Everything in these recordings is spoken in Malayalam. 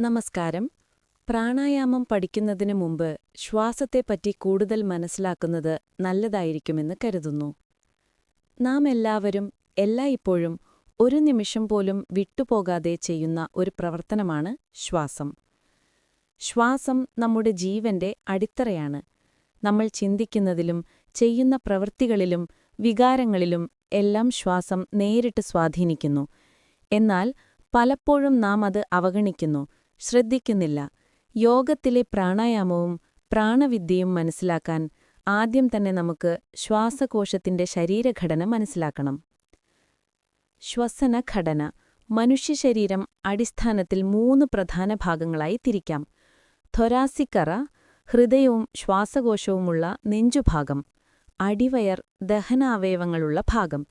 നമസ്കാരം. പ്രാണായാമം പഠിക്കുന്നതിന് മുമ്പ് ശ്വാസത്തെപ്പറ്റി കൂടുതൽ മനസ്സിലാക്കുന്നത് നല്ലതായിരിക്കുമെന്ന് കരുതുന്നു. നാം എല്ലാവരും എല്ലായ്പ്പോഴും ഒരു നിമിഷം പോലും വിട്ടുപോകാതെ ചെയ്യുന്ന ഒരു പ്രവർത്തനമാണ് ശ്വാസം. ശ്വാസം നമ്മുടെ ജീവന്റെ അടിത്തറയാണ്. നമ്മൾ ചിന്തിക്കുന്നതിലും ചെയ്യുന്ന പ്രവൃത്തികളിലും വികാരങ്ങളിലും എല്ലാം ശ്വാസം നേരിട്ട് സ്വാധീനിക്കുന്നു. എന്നാൽ പലപ്പോഴും നാം അത് അവഗണിക്കുന്നു. ശ്രദ്ധിക്കുന്നില്ല. യോഗത്തിലെ പ്രാണായാമവും പ്രാണവിദ്യയും മനസ്സിലാക്കാൻ ആദ്യം തന്നെ നമുക്ക് ശ്വാസകോശത്തിന്റെ ശരീരഘടന മനസ്സിലാക്കണം. ശ്വസനഘടന. മനുഷ്യശരീരം അടിസ്ഥാനത്തിൽ മൂന്ന് പ്രധാന ഭാഗങ്ങളായി തിരിക്കാം. ഥൊരാസിക്കറ ഹൃദയവും ശ്വാസകോശവുമുള്ള നെഞ്ചുഭാഗം. അടിവയർ ദഹനാവയവങ്ങളുള്ള ഭാഗം.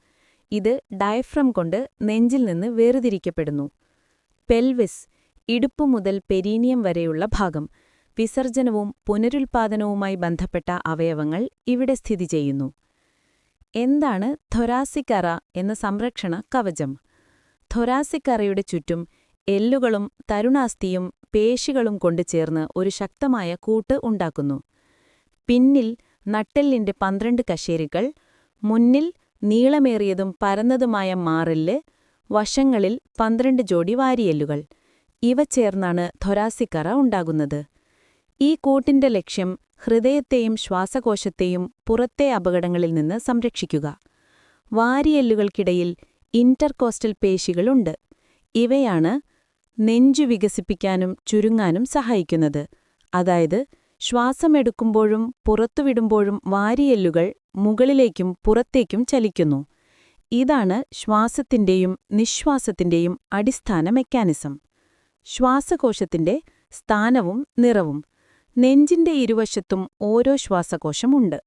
ഇത് ഡയഫ്രം കൊണ്ട് നെഞ്ചിൽ നിന്ന് വേർതിരിക്കപ്പെടുന്നു. പെൽവിസ്. ഇടുപ്പു മുതൽ പെരീനിയം വരെയുള്ള ഭാഗം. വിസർജനവും പുനരുൽപാദനവുമായി ബന്ധപ്പെട്ട അവയവങ്ങൾ ഇവിടെ സ്ഥിതി ചെയ്യുന്നു. എന്താണ് ഥൊരാസിക്കറ എന്ന സംരക്ഷണ കവചം? ഥൊരാസിക്കറയുടെ ചുറ്റും എല്ലുകളും തരുണാസ്ഥിയും പേശികളും കൊണ്ടു ചേർന്ന് ഒരു ശക്തമായ കൂട്ട് ഉണ്ടാക്കുന്നു. പിന്നിൽ നട്ടെല്ലിന്റെ പന്ത്രണ്ട് കശേരികൾ മുന്നിൽ നീളമേറിയതും പരന്നതുമായ മാറിൽ വശങ്ങളിൽ പന്ത്രണ്ട് ജോഡി വാരിയെല്ലുകൾ. ഇവ ചേർന്നാണ് ധൊരാസിക്കറ ഉണ്ടാകുന്നത്. ഈ കൂട്ടിന്റെ ലക്ഷ്യം ഹൃദയത്തെയും ശ്വാസകോശത്തെയും പുറത്തെ അപകടങ്ങളിൽ നിന്ന് സംരക്ഷിക്കുക. വാരിയെല്ലുകൾക്കിടയിൽ ഇന്റർകോസ്റ്റൽ പേശികളുണ്ട്. ഇവയാണ് നെഞ്ചു വികസിപ്പിക്കാനും ചുരുങ്ങാനും സഹായിക്കുന്നത്. അതായത് ശ്വാസമെടുക്കുമ്പോഴും പുറത്തുവിടുമ്പോഴും വാരിയെല്ലുകൾ മുകളിലേക്കും പുറത്തേക്കും ചലിക്കുന്നു. ഇതാണ് ശ്വാസത്തിന്റെയും നിശ്വാസത്തിന്റെയും അടിസ്ഥാന മെക്കാനിസം. ശ്വാസകോശത്തിന്റെ സ്ഥാനവും നിറവും. നെഞ്ചിന്റെ ഇരുവശത്തും ഓരോ ശ്വാസകോശമുണ്ട്.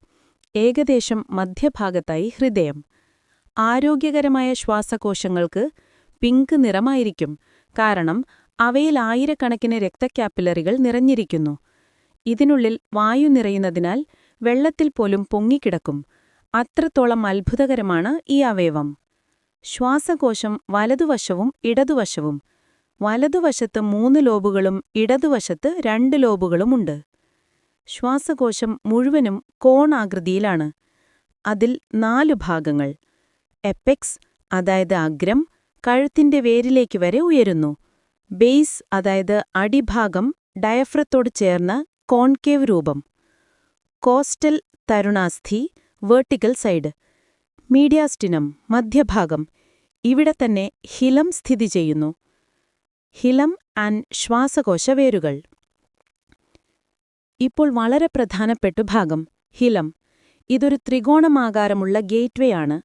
ഏകദേശം മധ്യഭാഗത്തായി ഹൃദയം. ആരോഗ്യകരമായ ശ്വാസകോശങ്ങൾക്ക് പിങ്ക് നിറമായിരിക്കും. കാരണം അവയിൽ ആയിരക്കണക്കിന് രക്തക്യാപ്പിലറികൾ നിറഞ്ഞിരിക്കുന്നു. ഇതിനുള്ളിൽ വായു നിറയുന്നതിനാൽ വെള്ളത്തിൽ പോലും പൊങ്ങിക്കിടക്കും. അത്രത്തോളം അത്ഭുതകരമാണ് ഈ അവയവം. ശ്വാസകോശം വലതുവശവും ഇടതുവശവും വലതുവശത്ത് മൂന്ന് ലോബുകളും ഇടതുവശത്ത് രണ്ട് ലോബുകളുമുണ്ട്. ശ്വാസകോശം മുഴുവനും കോണാകൃതിയിലാണ്. അതിൽ നാലു ഭാഗങ്ങൾ. എപ്പെക്സ് അതായത് അഗ്രം കഴുത്തിന്റെ വേരിലേക്ക് വരെ ഉയരുന്നു. ബേസ് അതായത് അടിഭാഗം ഡയഫ്രത്തോട് ചേർന്ന കോൺകേവ് രൂപം. കോസ്റ്റൽ തരുണാസ്ഥി വേർട്ടിക്കൽ സൈഡ്. മീഡിയാസ്റ്റിനം മധ്യഭാഗം. ഇവിടെ തന്നെ ഹിലം സ്ഥിതി ചെയ്യുന്നു. ഹിലം ആൻഡ് ശ്വാസകോശ വേരുകൾ. ഇപ്പോൾ വളരെ പ്രധാനപ്പെട്ട ഭാഗം ഹിലം. ഇതൊരു ത്രികോണമാകാരമുള്ള ഗേറ്റ്വേയാണ്.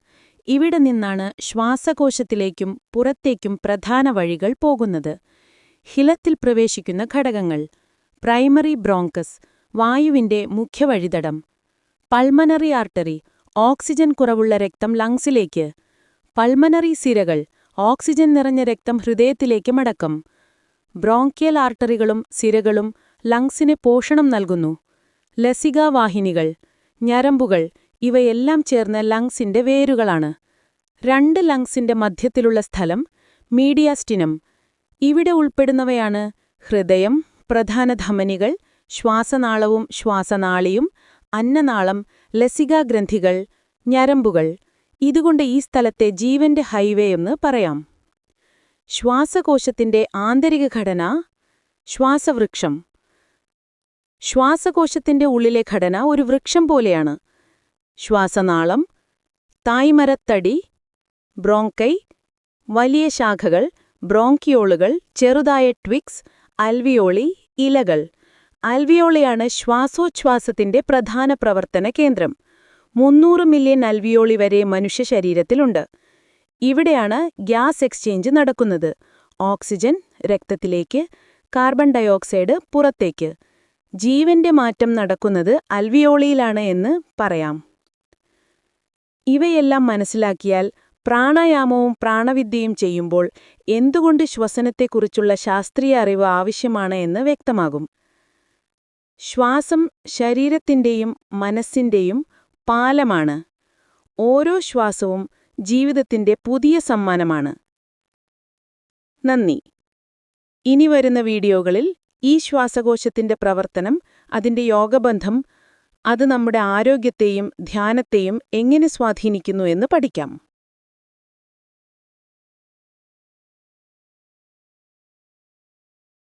ഇവിടെ നിന്നാണ് ശ്വാസകോശത്തിലേക്കും പുറത്തേക്കും പ്രധാന വഴികൾ പോകുന്നത്. ഹിലത്തിൽ പ്രവേശിക്കുന്ന ഘടകങ്ങൾ. പ്രൈമറി ബ്രോങ്കസ് വായുവിന്റെ മുഖ്യവഴിതടം പൾമനറി ആർട്ടറി ഓക്സിജൻ കുറവുള്ള രക്തം ലങ്സിലേക്ക്. പൾമനറി സിരകൾ ഓക്സിജൻ നിറഞ്ഞ രക്തം ഹൃദയത്തിലേക്ക് മടക്കം. ബ്രോങ്കിയൽ ആർട്ടറികളും സിരകളും ലങ്സിന് പോഷണം നൽകുന്നു. ലസികാവാഹിനികൾ ഞരമ്പുകൾ ഇവയെല്ലാം ചേർന്ന് ലങ്സിന്റെ വേരുകളാണ്. രണ്ട് ലങ്സിന്റെ മധ്യത്തിലുള്ള സ്ഥലം മീഡിയാസ്റ്റിനം. ഇവിടെ ഉൾപ്പെടുന്നവയാണ് ഹൃദയം പ്രധാന ധമനികൾ ശ്വാസനാളവും ശ്വാസനാളിയും അന്നനാളം ലസികാഗ്രന്ഥികൾ ഞരമ്പുകൾ. ഇതുകൊണ്ട് ഈ സ്ഥലത്തെ ജീവന്റെ ഹൈവേ എന്ന് പറയാം. ശ്വാസകോശത്തിന്റെ ആന്തരിക ഘടന ശ്വാസവൃക്ഷം. ശ്വാസകോശത്തിന്റെ ഉള്ളിലെ ഘടന ഒരു വൃക്ഷം പോലെയാണ്. ശ്വാസനാളം തായ്മരത്തടി ബ്രോങ്കൈ വലിയ ശാഖകൾ ബ്രോങ്കിയോളുകൾ ചെറുതായ ട്വിക്സ് അൽവിയോളി ഇലകൾ. അൽവിയോളിയാണ് ശ്വാസോച്ഛ്വാസത്തിന്റെ പ്രധാന പ്രവർത്തന കേന്ദ്രം. മുന്നൂറ് മില്യൺ അൽവിയോളി വരെ മനുഷ്യ ശരീരത്തിലുണ്ട്. ഇവിടെയാണ് ഗ്യാസ് എക്സ്ചേഞ്ച് നടക്കുന്നത്. ഓക്സിജൻ രക്തത്തിലേക്ക് കാർബൺ ഡയോക്സൈഡ് പുറത്തേക്ക്. ജീവന്റെ മാറ്റം നടക്കുന്നത് അൽവിയോളിയിലാണ് എന്ന് പറയാം. ഇവയെല്ലാം മനസ്സിലാക്കിയാൽ പ്രാണായാമവും പ്രാണവിദ്യയും ചെയ്യുമ്പോൾ എന്തുകൊണ്ട് ശ്വസനത്തെക്കുറിച്ചുള്ള ശാസ്ത്രീയ അറിവ് ആവശ്യമാണ് എന്ന് വ്യക്തമാകും. ശ്വാസം ശരീരത്തിന്റെയും മനസ്സിന്റെയും പാലമാണ്. ഓരോ ശ്വാസവും ജീവിതത്തിന്റെ പുതിയ സമ്മാനമാണ്. നന്ദി. ഇനി വരുന്ന വീഡിയോകളിൽ ഈ ശ്വാസകോശത്തിന്റെ പ്രവർത്തനം അതിന്റെ യോഗബന്ധം അത് നമ്മുടെ ആരോഗ്യത്തെയും ധ്യാനത്തെയും എങ്ങനെ സ്വാധീനിക്കുന്നു എന്ന് പഠിക്കാം.